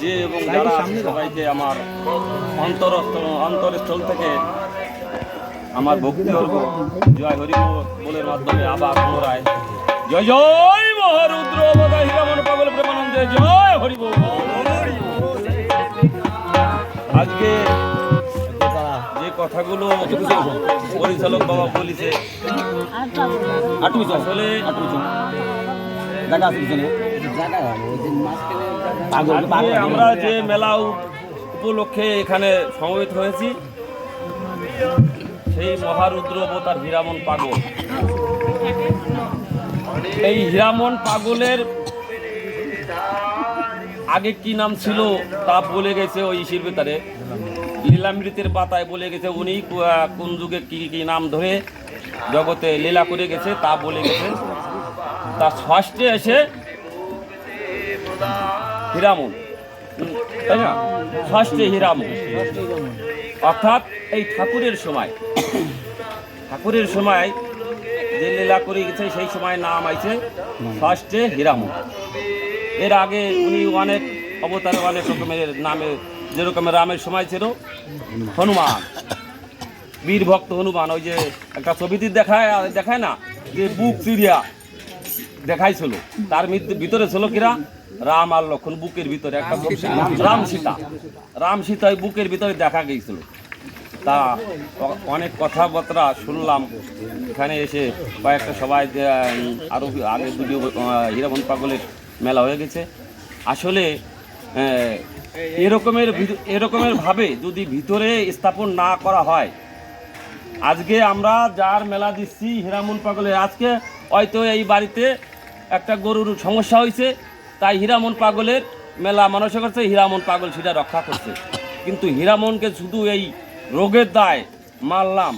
যে এবং যারা সবাইকে আমার অন্তর অন্তরস্থল থেকে আমার ভক্তি অর্ঘ। জয় হরি বলের মাধ্যমে আবার পুনরায়। জয় জয় মহারুদ্র হীরামন পাগল প্রেমানন্দে। জয় হরি আজকে যে কথাগুলো পরিচালক বাবা বলেছে, আসলে জায়গা আছে পিছনে। আমরা যে মেলা উপ- উপলক্ষে এখানে সমবেত হয়েছি সেই মহারুদ্র অবতার হীরামন পাগল। এই হীরামন পাগলের আগে কি নাম ছিল তা বলে গেছে ওই ভেতরে। লীলামৃতের পাতায় বলে গেছে উনি কোন যুগে কি কি নাম ধরে জগতে লীলা করে গেছে তা বলে গেছে। তার ষষ্ঠে এসে হীরামন। তাই না? ষষ্ঠে হীরামন। অর্থাৎ এই ঠাকুরের সময়। ঠাকুরের সময় যে লীলা করে গেছে, সেই সময় নাম আইছে ষষ্ঠে হীরামন। এর আগে উনি অনেক অবতারে, অনেক রকমের নামে যেরকম রামের সময় ছিল, হনুমান। বীর ভক্ত হনুমান, ওই যে একটা ছবিতে দেখায় দেখায় না? যে বুক চিড়িয়া। দেখাইছিল তার ভিতরে ছিল কিরা? রাম আর লক্ষণ বুকের ভিতরে একটা রাম সীতা। রাম সীতা। বুকের ভিতরে দেখা গিয়েছিল। তা অনেক কথাবার্তা শুনলাম। এখানে এসে কয়েকটা সবাই আরও আগে দুটো হীরামন পাগলের মেলা হয়ে গেছে। আসলে এরকমের এরকমের ভাবে যদি ভিতরে স্থাপন না করা হয় আজকে আমরা যার মেলা দিচ্ছি হীরামন পাগলের আজকে হয়তো এই বাড়িতে একটা গরুর সমস্যা হয়েছে তাই হীরামন পাগলের মেলা মানুষ করছে হীরামন পাগল সেটা রক্ষা করছে। কিন্তু হীরামনকে শুধু এই রোগের দায় মারলাম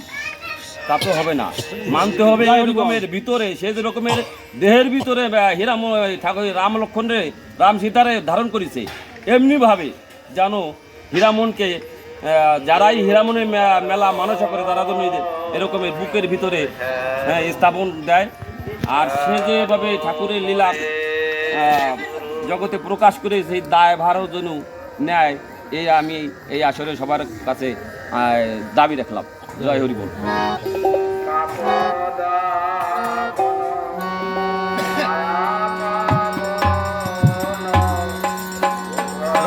তা তো হবে না। মানতে হবে এই রকমের ভিতরে সে রকমের দেহের ভিতরে আহ, হীরামন ঠাকুর রাম লক্ষণরে রাম সীতারে ধারণ করেছে। এমনিভাবে জানো হীরামনকে যারাই হীরামনের মেলা মানসা করে তারা তো এরকমের বুকের ভিতরে স্থাপন দেয়। আর সে যেভাবে ঠাকুরের লীলা জগতে প্রকাশ করে সেই দায় ভারও যেন নেয় এই আমি এই আসরে সবার কাছে দাবি রাখলাম। জয় হরি বল।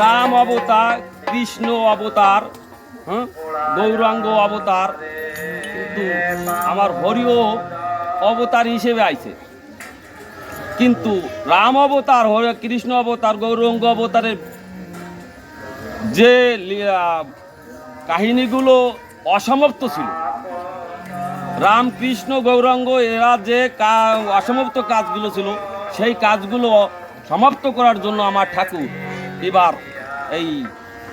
রাম অবতার, কৃষ্ণ অবতার হ্যাঁ? গৌরাঙ্গ অবতার। কিন্তু আমার হরিও অবতার হিসেবে আইছে। কিন্তু রাম অবতার, হরি- কৃষ্ণ অবতার, গৌরাঙ্গ অবতারের যে কাহিনীগুলো অসমাপ্ত ছিল। রামকৃষ্ণ গৌরাঙ্গ, এরা যে অসমাপ্ত কাজগুলো ছিল, সেই কাজগুলো সমাপ্ত করার জন্য আমার ঠাকুর এবার এই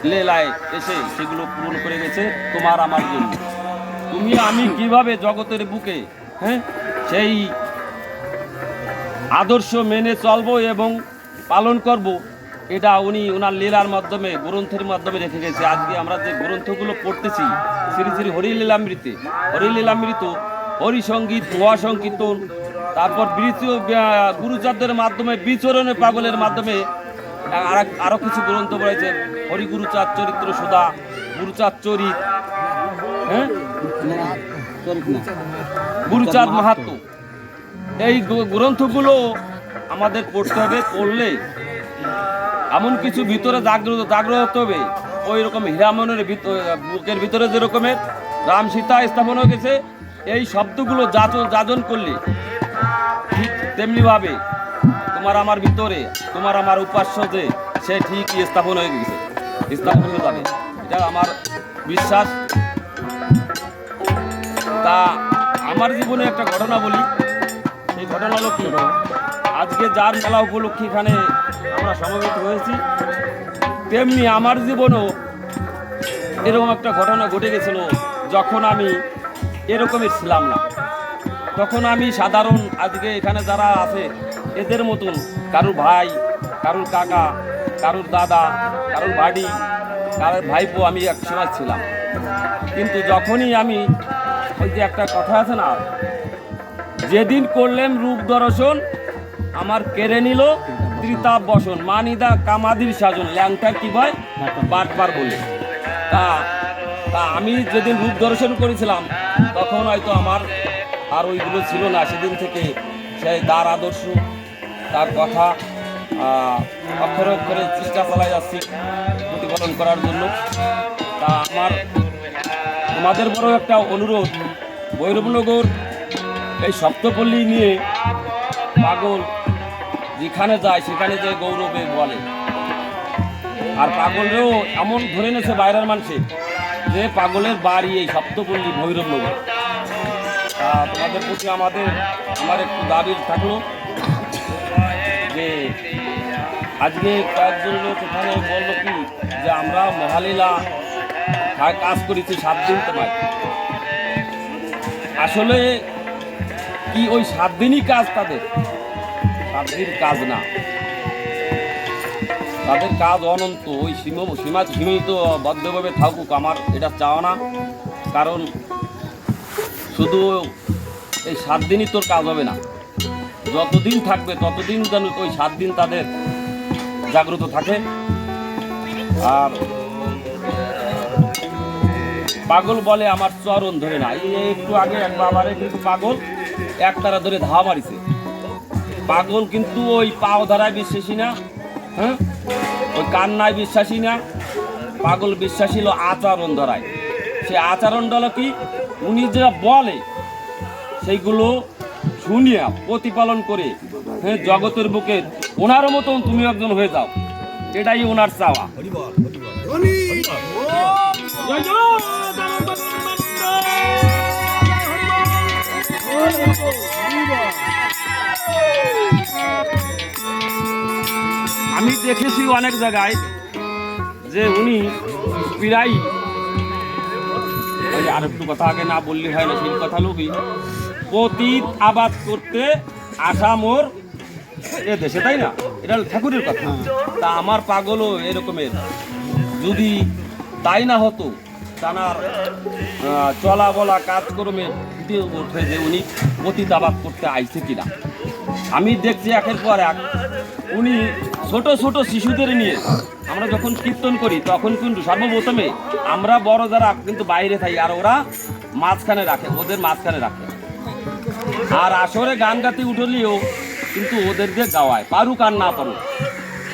লেলায় এসে সেগুলো পূরণ করে গেছে, তোমার আমার জন্য। তুমি আমি কীভাবে জগতের বুকে হ্যাঁ? সেই আদর্শ মেনে চলবো এবং পালন করব, এটা উনি ওনার লীলার মাধ্যমে, গ্রন্থের মাধ্যমে রেখে গেছে। আজকে আমরা যে গ্রন্থগুলো পড়তেছি, শ্রী শ্রী হরিলীলামৃতে, হরিলীলামৃত হরিসঙ্গীত মহাসংকীর্তন, তারপর বৃতীয় গুরুচাঁদের মাধ্যমে বিচরণের পাগলের মাধ্যমে, আর আরও কিছু গ্রন্থ রয়েছে, হরিগুরুচাঁদ চরিত্র সুধা গুরুচার চরিত হ্যাঁ? গুরুচাঁদ মাহাত্ম এই গ্রন্থগুলো আমাদের পড়তে হবে, পড়লে এমন কিছু ভিতরে জাগ্রত জাগ্রত হবে। ওই রকম হীরামনের বুকের ভিতরে যে রকমের রাম সীতা স্থাপন হয়ে গেছে, এই শব্দগুলো যাচন যাজন করলে ঠিক তেমনিভাবে তোমার আমার ভিতরে, তোমার আমার উপাস্য যে, সে ঠিকই স্থাপন হয়ে গেছে, স্থাপন হয়ে যাবে। এটা আমার বিশ্বাস। তা আমার জীবনে একটা ঘটনা বলি। সেই ঘটনা হলো কি আজকে যার মেলা উপলক্ষে এখানে আমরা সমবেত হয়েছি, তেমনি আমার জীবনেও এরকম একটা ঘটনা ঘটে গেছিল যখন আমি এরকমই ছিলাম না। তখন আমি সাধারণ আজকে এখানে যারা আছে, এদের মতন কারুর ভাই, কারুর কাকা, কারুর দাদা, কারুর বাড়ি, কারোর ভাইপো আমি এক সময় ছিলাম। কিন্তু যখনই আমি ওই যে একটা কথা আছে না? যেদিন করলেন রূপ দর্শন, আমার কেড়ে নিল মাতৃতাপ বসন মানিদা কামাদির সাজন ল্যাংটার কি ভয় বাটপার বলে। তা তা আমি যেদিন রূপ দর্শন করেছিলাম, তখন হয়তো আমার আর ওইগুলো ছিল না। সেদিন থেকে সেই তার আদর্শ, তার কথা অক্ষরে অক্ষরে চেষ্টা চালাই যাচ্ছি প্রতিপালন করার জন্য। তা আমার তোমাদের বড় একটা অনুরোধ ভৈরবনগর এই সপ্তপল্লী নিয়ে পাগল যেখানে যায় সেখানে যে গৌরবে বলে। আর পাগলেও এমন ধরে নেছে বাইরের মানুষে যে পাগলের বাড়ি এই সপ্তপল্লী ভৈরবনগর তোমাদের প্রতি আমাদের, আমার একটু দাবি থাকল যে আজকে কয়েকজন লোক এখানে বলল কি, যে আমরা মহালীলা খায় কাজ করেছি, সাত দিন তোমায় আসলে কি ওই সাত দিনই কাজ তাদের? সাত দিন কাজ না। তাদের কাজ অনন্ত, ওই সীম, সীমা সীমিত বদ্ধভাবে থাকুক, আমার এটা চাওয়া না। কারণ শুধু এই সাত দিনই তোর কাজ হবে না। যতদিন থাকবে, ততদিন যেন ওই সাত দিন তাদের জাগ্রত থাকে। আর পাগল বলে আমার চরণ ধরে না। একটু আগে এক বাবারে কিন্তু পাগল এক তারা ধরে ধাওয়া মারিছে। পাগল কিন্তু ওই পাও ধারায় বিশ্বাসী না হ্যাঁ? ওই কান্নায় বিশ্বাসী না। পাগল বিশ্বাসী হলো আচরণ ধরায়। সে আচরণটা হলো কি? উনি যেটা বলে, সেইগুলো শুনিয়া প্রতিপালন করে হ্যাঁ? জগতের বুকে ওনার মতন তুমি একজন হয়ে যাও। এটাই ওনার চাওয়া। দেখেছি অনেক জায়গায় যে উনি প্রায় আর একটু কথা আগে না বললে হয় না সেই কথা লোকই পতীত আবাদ করতে আসা মোর এ দেশে, তাই না? এটা ঠাকুরের কথা। তা আমার পাগলও এরকমের। যদি তাই না হতো, তানার চলা বলা কাজকর্মে ফুটে ওঠে যে উনি পতিত আবাদ করতে আইছে কিনা। আমি দেখছি একের পর এক, উনি ছোট ছোট শিশুদের নিয়ে আমরা যখন কীর্তন করি, তখন কিন্তু সর্বপ্রথমে আমরা বড় যারা, কিন্তু বাইরে থাকি, আর ওরা মাঝখানে রাখে, ওদের মাঝখানে রাখে। আর আসরে গান গাতে উঠলেও কিন্তু ওদের দিয়ে গাওয়ায়, পারুক আর না পারুক।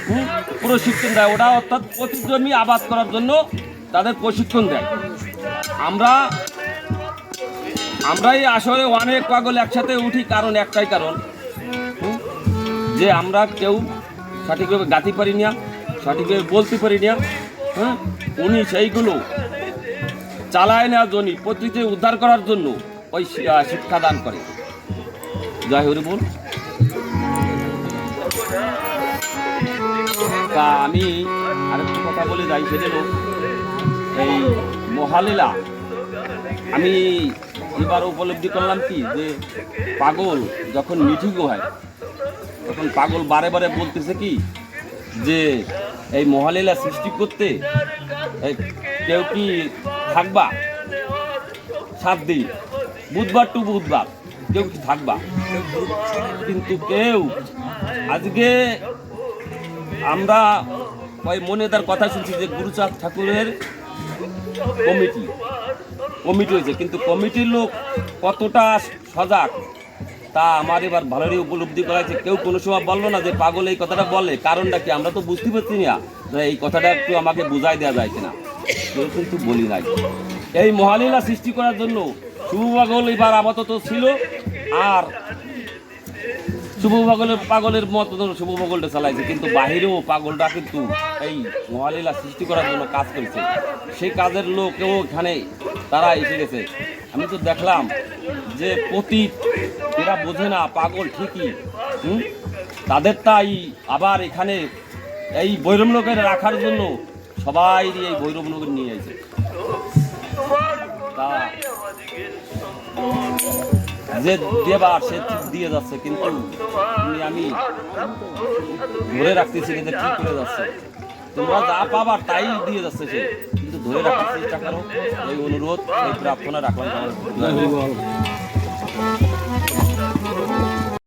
হুম প্রশিক্ষণ দেয়। ওটা অর্থাৎ প্রতিজমি আবাদ করার জন্য তাদের প্রশিক্ষণ দেয়। আমরা, আমরাই আসরে অনেক পাগল একসাথে উঠি, কারণ একটাই কারণ, যে আমরা কেউ সঠিকভাবে গাতে পারি না সঠিকভাবে বলতে পারি না হ্যাঁ? উনি সেইগুলো চালায় নেওয়ার জন্য প্রতিটি উদ্ধার করার জন্য ওই শি- আহ, শিক্ষাদান করে। জয় হরি বল। তা আমি আরেকটু কথা বলে যাই সেটা এই মহালীলা আমি এবার উপলব্ধি করলাম কি যে পাগল যখন মিঠিগো হয় তখন পাগল বারে বারে বলতেছে কি, যে এই মহালীলা সৃষ্টি করতে কেউ কি থাকবা? সাত দিন। বুধবার টু বুধবার, কেউ কি থাকবা? কিন্তু কেউ আজকে আমরা ওই মনে তার কথা শুনছি যে গুরুচাঁদ ঠাকুরের কমিটি কমিটি হয়েছে। কিন্তু কমিটির লোক কতটা সজাগ তা আমার এবার ভালোই উপলব্ধি করা কেউ কোনো সময় বলল না যে পাগল এই কথাটা বলে। কারণটা কি? আমরা তো বুঝতে পারছি না যে এই কথাটা একটু আমাকে বুঝাই দেওয়া যায় কিনা। কেউ কিন্তু বলি নাই। এই মহালীলা সৃষ্টি করার জন্য শুভ পাগল এবার আপাতত ছিল। আর শুভ পাগলের পাগলের মত শুভ পাগলটা চালাইছে। কিন্তু বাহিরেও পাগলটা কিন্তু এই মহালীলা সৃষ্টি করার জন্য কাজ করেছে। সেই কাজের লোকেও এখানে তারা এসে গেছে। আমি তো দেখলাম যে পতীত এরা বোঝে না, পাগল ঠিকই, হুম? তাদের তাই আবার এখানে এই বৈরমনগরে রাখার জন্য সবাই এই বৈরমনগর নিয়ে এসেছে। তা যে দেবার সে দিয়ে যাচ্ছে, কিন্তু আমি ধরে রাখতেছি কিন্তু ঠিক করে যাচ্ছে। তোমরা যা পাবার তাই দিয়ে যাচ্ছে সে, কিন্তু ধরে রাখতে চেষ্টা করো এই অনুরোধ, এই প্রার্থনা রাখলাম।